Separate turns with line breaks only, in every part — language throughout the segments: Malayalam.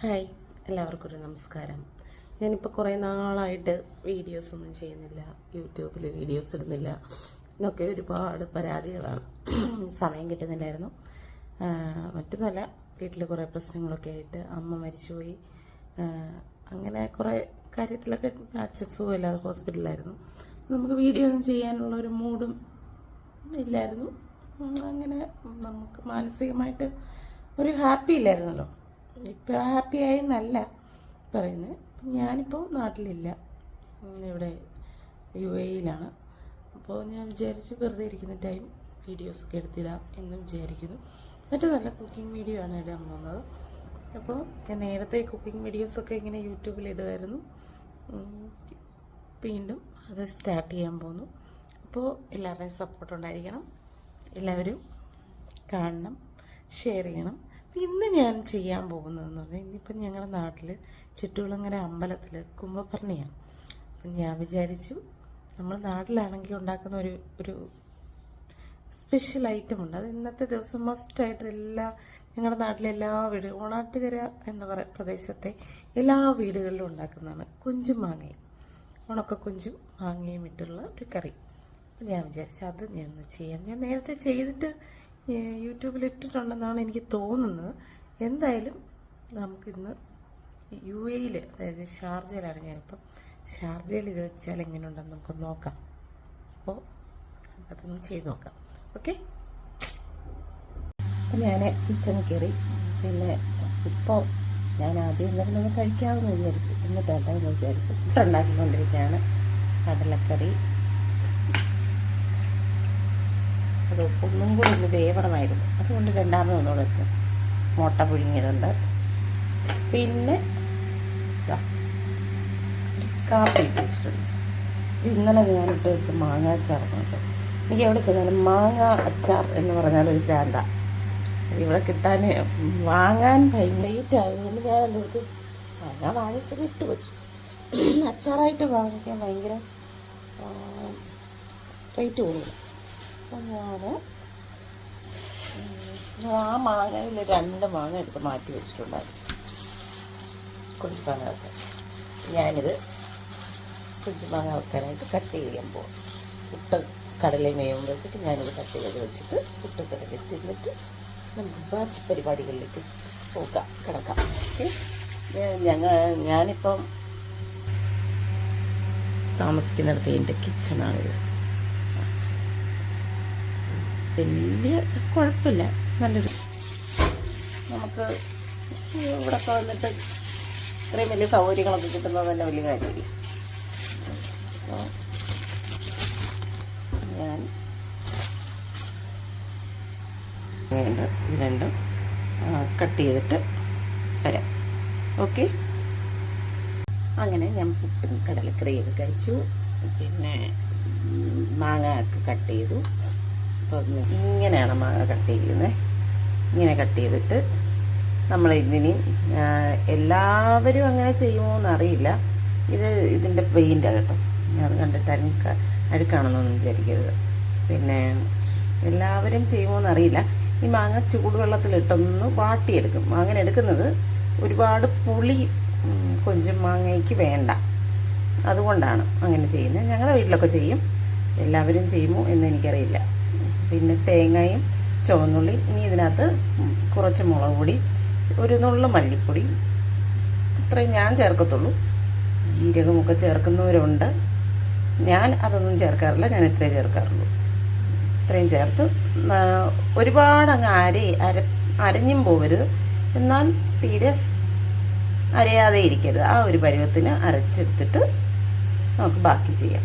ഹായ് എല്ലാവർക്കും ഒരു നമസ്കാരം. ഞാനിപ്പോൾ കുറേ നാളായിട്ട് വീഡിയോസ് ഒന്നും ചെയ്യുന്നില്ല യൂട്യൂബിൽ വീഡിയോസ് ഇടുന്നില്ല എന്നൊക്കെ ഒരുപാട് പരാതികളാണ്. സമയം കിട്ടുന്നില്ലായിരുന്നു. മറ്റൊന്നല്ല വീട്ടിൽ കുറേ പ്രശ്നങ്ങളൊക്കെ ആയിട്ട് അമ്മ മരിച്ചുപോയി. അങ്ങനെ കുറേ കാര്യത്തിലൊക്കെ അച്ഛൻ സുഖമില്ലാതെ ഹോസ്പിറ്റലിലായിരുന്നു. നമുക്ക് വീഡിയോ ഒന്നും ചെയ്യാനുള്ള ഒരു മൂഡും ഇല്ലായിരുന്നു. അങ്ങനെ നമുക്ക് മാനസികമായിട്ട് ഒരു ഹാപ്പി ഇല്ലായിരുന്നല്ലോ. ഇപ്പോൾ ഹാപ്പി ആയി എന്നല്ല പറയുന്നത് ഞാനിപ്പോൾ നാട്ടിലില്ല. ഇവിടെ യു എയിലാണ് അപ്പോൾ ഞാൻ വിചാരിച്ചു വെറുതെ ഇരിക്കുന്ന ടൈം വീഡിയോസ് ഒക്കെ എടുത്തിടാം എന്ന് വിചാരിക്കുന്നു. മറ്റു നല്ല കുക്കിംഗ് വീഡിയോ ആണ് ഇടാൻ പോകുന്നത്. അപ്പോൾ ഞാൻ നേരത്തെ കുക്കിംഗ് വീഡിയോസൊക്കെ ഇങ്ങനെ യൂട്യൂബിൽ ഇടുമായിരുന്നു വീണ്ടും അത് സ്റ്റാർട്ട് ചെയ്യാൻ പോകുന്നു. അപ്പോൾ എല്ലാവരുടെയും സപ്പോർട്ട് ഉണ്ടായിരിക്കണം. എല്ലാവരും കാണണം ഷെയർ ചെയ്യണം. ഇന്ന് ഞാൻ ചെയ്യാൻ പോകുന്നതെന്ന് പറഞ്ഞാൽ ഇന്നിപ്പം ഞങ്ങളുടെ നാട്ടിൽ ചെട്ടുകുളങ്ങര അമ്പലത്തിൽ കുംഭഭരണിയാണ്. അപ്പം ഞാൻ വിചാരിച്ചു നമ്മൾ നാട്ടിലാണെങ്കിൽ ഉണ്ടാക്കുന്ന ഒരു ഒരു സ്പെഷ്യൽ ഐറ്റം ഉണ്ട്. അത് ഇന്നത്തെ ദിവസം മസ്റ്റായിട്ട് എല്ലാ ഞങ്ങളുടെ നാട്ടിലെ എല്ലാ വീട് ഓണാട്ടുകര എന്ന് പറ പ്രദേശത്തെ എല്ലാ വീടുകളിലും ഉണ്ടാക്കുന്നതാണ്. കൊഞ്ചും മാങ്ങയും. ഉണക്ക കൊഞ്ചും മാങ്ങയും ഇട്ടുള്ള ഒരു കറി. ഞാൻ വിചാരിച്ചു അത് ഞാൻ ചെയ്യാം. ഞാൻ നേരത്തെ ചെയ്തിട്ട് യൂട്യൂബിൽ ഇട്ടിട്ടുണ്ടെന്നാണ് എനിക്ക് തോന്നുന്നത്. എന്തായാലും നമുക്കിന്ന് യു എയിൽ അതായത് ഷാർജയിലാണ് ഞാനിപ്പം. ഷാർജയിൽ ഇത് വെച്ചാൽ എങ്ങനെയുണ്ടെന്ന് നമുക്ക് നോക്കാം. അപ്പോൾ അതൊന്ന് ചെയ്ത് നോക്കാം. ഓക്കെ? അപ്പം ഞാൻ കിച്ചണിൽ കയറി പിന്നെ ഇപ്പോൾ ഞാൻ ആദ്യം എന്തെങ്കിലും കഴിക്കാമെന്ന് വിചാരിച്ചു. എന്നിട്ടാണ് വിചാരിച്ചു വിചാരിച്ചു ഉണ്ടാക്കിക്കൊണ്ടിരിക്കുകയാണ്. കടലക്കറി. അത് ഒന്നും കൂടി ഒന്ന് വേവണമായിരുന്നു. അതുകൊണ്ട് രണ്ടാമത് ഒന്നുകൂടെ വെച്ച് മുട്ട പുഴുങ്ങിയതുണ്ട്. പിന്നെ ഒരു കാപ്പി ഇട്ട് വെച്ചിട്ടുണ്ട്. ഇന്നലെ ഞാനിട്ട് വെച്ച മാങ്ങ അച്ചാർ കേട്ടോ എനിക്ക് എവിടെ ചെന്നാലും മാങ്ങ അച്ചാർ എന്ന് പറഞ്ഞാൽ ഒരു പ്രാന്ത ഇവിടെ കിട്ടാൻ വാങ്ങാൻ ഭയങ്കര ആയതുകൊണ്ട് ഞാൻ എന്റെ അടുത്ത് മാങ്ങ വാങ്ങിച്ചത് ഇട്ട് വെച്ചു. അച്ചാറായിട്ട് വാങ്ങിക്കാൻ ഭയങ്കര റേറ്റ് കൂടുതൽ അപ്പം ഞാൻ ആ മാങ്ങയിൽ രണ്ട് മാങ്ങ എടുത്ത് മാറ്റി വെച്ചിട്ടുണ്ടായിരുന്നു. കുഞ്ചുമാങ്ങ ഞാനിത് കുഞ്ചുമാങ്ങ വെക്കാനായിട്ട് കട്ട് ചെയ്യാൻ പോകും പുട്ട് കടലയും വേകുമ്പോഴത്തേക്ക് ഞാനിത് കട്ട് ചെയ്ത് വെച്ചിട്ട് പുട്ട് കടലിൽ തിന്നിട്ട് നമുക്ക് ബാക്കി പരിപാടികളിലേക്ക് പോകാം. കിടക്കാം. ഞങ്ങൾ ഞാനിപ്പം താമസിക്കുന്നിടത്ത് എന്റെ കിച്ചണാണിത് വലിയ കുഴപ്പമില്ല. നല്ലൊരു നമുക്ക് ഇവിടെ വന്നിട്ട് ഇത്രയും വലിയ സൗകര്യങ്ങളൊക്കെ കിട്ടുന്നത് തന്നെ വലിയ കാര്യമില്ല ഞാൻ വേണ്ട രണ്ടും കട്ട് ചെയ്തിട്ട് വരാം. ഓക്കെ? അങ്ങനെ ഞാൻ പുട്ടും കടലക്കറിയൊക്കെ കഴിച്ചു. പിന്നെ മാങ്ങ ഒക്കെ കട്ട് ചെയ്തു. ഇങ്ങനെയാണ് മാങ്ങ കട്ട് ചെയ്യുന്നത് ഇങ്ങനെ കട്ട് ചെയ്തിട്ട് നമ്മൾ ഇതിനി എല്ലാവരും അങ്ങനെ ചെയ്യുമോ എന്നറിയില്ല ഇത് ഇതിന്റെ പെയിന്റാണ് കേട്ടോ. അത് കണ്ടിട്ട് അഴുക്ക അഴുക്കാണെന്നൊന്നും വിചാരിക്കരുത്. പിന്നെ എല്ലാവരും ചെയ്യുമോ എന്നറിയില്ല ഈ മാങ്ങ ചൂടുവെള്ളത്തിലിട്ടൊന്ന് വാട്ടിയെടുക്കും. അങ്ങനെ എടുക്കുന്നത് ഒരുപാട് പുളി കൊഞ്ചും മാങ്ങയ്ക്ക് വേണ്ട. അതുകൊണ്ടാണ് അങ്ങനെ ചെയ്യുന്നത്. ഞങ്ങളുടെ വീട്ടിലൊക്കെ ചെയ്യും. എല്ലാവരും ചെയ്യുമോ എന്ന് എനിക്കറിയില്ല. പിന്നെ തേങ്ങയും ചുവന്നുള്ളി ഇനി ഇതിനകത്ത് കുറച്ച് മുളക് പൊടി ഒരു നുള്ളു മല്ലിപ്പൊടി. ഇത്രയും ഞാൻ ചേർക്കത്തുള്ളൂ. ജീരകമൊക്കെ ചേർക്കുന്നവരുണ്ട്. ഞാൻ അതൊന്നും ചേർക്കാറില്ല ഞാൻ ഇത്രയും ചേർക്കാറുള്ളൂ. ഇത്രയും ചേർത്ത് ഒരുപാട് അങ്ങ് അര അര അരഞ്ഞും പോകരുത് എന്നാൽ തീരെ അരയാതെ ഇരിക്കരുത്. ആ ഒരു പരുവത്തിന് അരച്ചെടുത്തിട്ട് നമുക്ക് ബാക്കി ചെയ്യാം.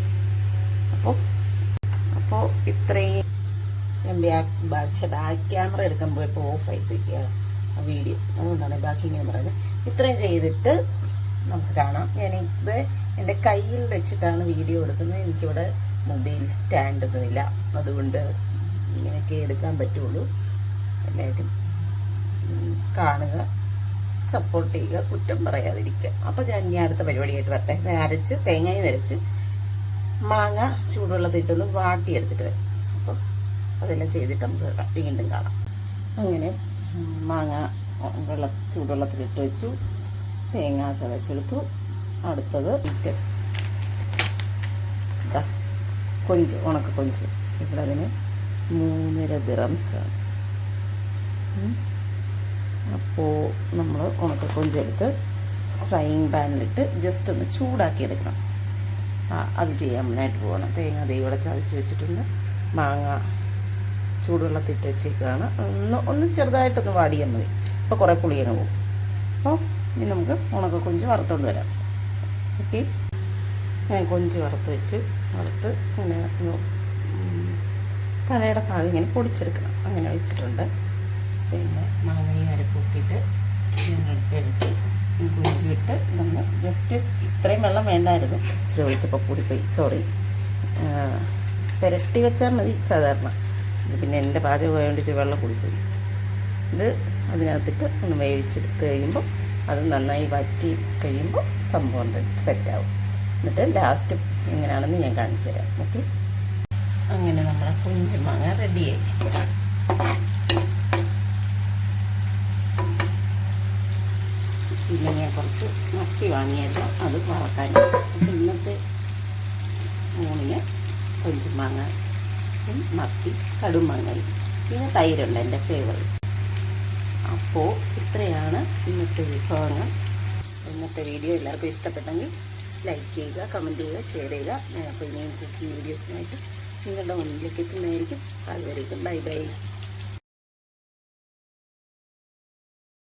അപ്പോൾ അപ്പോൾ ഇത്രയും ഞാൻ ബാക്ക് ബാക്ക് ക്യാമറ എടുക്കുമ്പോൾ ഇപ്പോൾ ഓഫ് ആയിപ്പോയിക്കുക ആ വീഡിയോ അതുകൊണ്ടാണ് ബാക്കി ഇങ്ങനെ പറയുന്നത്. ഇത്രയും ചെയ്തിട്ട് നമുക്ക് കാണാം. ഞാനിത് എന്റെ കയ്യിൽ വെച്ചിട്ടാണ് വീഡിയോ എടുക്കുന്നത്. എനിക്കിവിടെ മൊബൈൽ സ്റ്റാൻഡൊന്നുമില്ല അതുകൊണ്ട് ഇങ്ങനെയൊക്കെ എടുക്കാൻ പറ്റുള്ളൂ. എല്ലാവരും കാണുക സപ്പോർട്ട് ചെയ്യുക കുറ്റം പറയാതിരിക്കുക. അപ്പോൾ ഞാൻ ഇനി അടുത്ത പരിപാടിയായിട്ട് വരട്ടെ. അരച്ച് തേങ്ങയും അരച്ച് മാങ്ങ ചൂടുവെള്ളത്തിട്ടൊന്ന് വാട്ടിയെടുത്തിട്ട് വരാം. അതെല്ലാം ചെയ്തിട്ട് നമുക്ക്. വീണ്ടും കാണാം. അങ്ങനെ മാങ്ങ വെള്ള ചൂടുവെള്ളത്തിലിട്ട് വെച്ചു. തേങ്ങ ചതച്ചെടുത്തു അടുത്തത് ഇറ്റ് കൊഞ്ച് ഉണക്ക കൊഞ്ച്. ഇവിടെ അതിന് മൂന്നര ദിറംസ് ആണ്. അപ്പോൾ നമ്മൾ ഉണക്ക കൊഞ്ചെടുത്ത് ഫ്രൈയിങ് പാനിലിട്ട് ജസ്റ്റ് ഒന്ന് ചൂടാക്കി എടുക്കണം അത് ചെയ്യാൻ വേണ്ടിയിട്ട് പോകണം തേങ്ങ ദൈവം ചതച്ച് വെച്ചിട്ടുണ്ട്. മാങ്ങ ചൂടുവെള്ളത്തിട്ട് വെച്ചേക്കാണ് ഒന്ന് ഒന്ന് ചെറുതായിട്ടൊന്ന് വാടിയാൽ മതി. അപ്പോൾ കുറേ പുളിയങ്ങ് പോകും. അപ്പോൾ ഇനി നമുക്ക് ഉണക്ക കൊഞ്ച് വറുത്തുകൊണ്ട് വരാം. ഓക്കെ? ഞാൻ കൊഞ്ച് വറുത്ത് വെച്ച് വറുത്ത് ഇങ്ങനെ തലയുടെ ഭാഗം ഇങ്ങനെ പൊടിച്ചെടുക്കണം. അങ്ങനെ വെച്ചിട്ടുണ്ട്. പിന്നെ മാങ്ങയും അരപ്പൂട്ടിയിട്ട് ഞങ്ങൾക്ക് വെച്ച് കൊഞ്ച് വിട്ട് നമ്മൾ ജസ്റ്റ് ഇത്രയും വെള്ളം വേണ്ടായിരുന്നു. ഇച്ചിരി ഒഴിച്ചപ്പോൾ കൂടിപ്പോയി. സോറി പുരട്ടി വെച്ചാൽ മതി സാധാരണ. പിന്നെ എന്റെ പാചകം ആയതുകൊണ്ട് ഇച്ചിരി വെള്ളം കുടിക്കും ഇത് അതിനകത്തിട്ട് ഒന്ന് വേവിച്ചെടുത്ത് കഴിയുമ്പോൾ അത് നന്നായി വറ്റി കഴിയുമ്പോൾ സംഭവം സെറ്റാവും. എന്നിട്ട് ലാസ്റ്റ് എങ്ങനെയാണെന്ന് ഞാൻ കാണിച്ചു തരാം. ഓക്കെ? അങ്ങനെ നമ്മുടെ കുഞ്ചു മാങ്ങ റെഡിയായി. പിന്നെ ഞാൻ കുറച്ച് മത്തി വാങ്ങിയല്ലോ അത് വറക്കാൻ. ഇന്നത്തെ മൂന്നിന് കൊഞ്ചു ഉം, മത്തി കടുമാങ്ങയും പിന്നെ തൈരുണ്ട് എന്റെ ഫേവറേറ്റ് അപ്പോൾ ഇത്രയാണ് ഇന്നത്തെ വിഭവങ്ങൾ. ഇന്നത്തെ വീഡിയോ എല്ലാവർക്കും ഇഷ്ടപ്പെട്ടെങ്കിൽ ലൈക്ക് ചെയ്യുക കമന്റ് ചെയ്യുക ഷെയർ ചെയ്യുക. അപ്പോൾ ഇനിയും കുക്കിംഗ് വീഡിയോസിനായിട്ട് നിങ്ങളുടെ മുന്നിലേക്ക് എത്തുന്നതായിരിക്കും. അതുവരേക്കും. Bye bye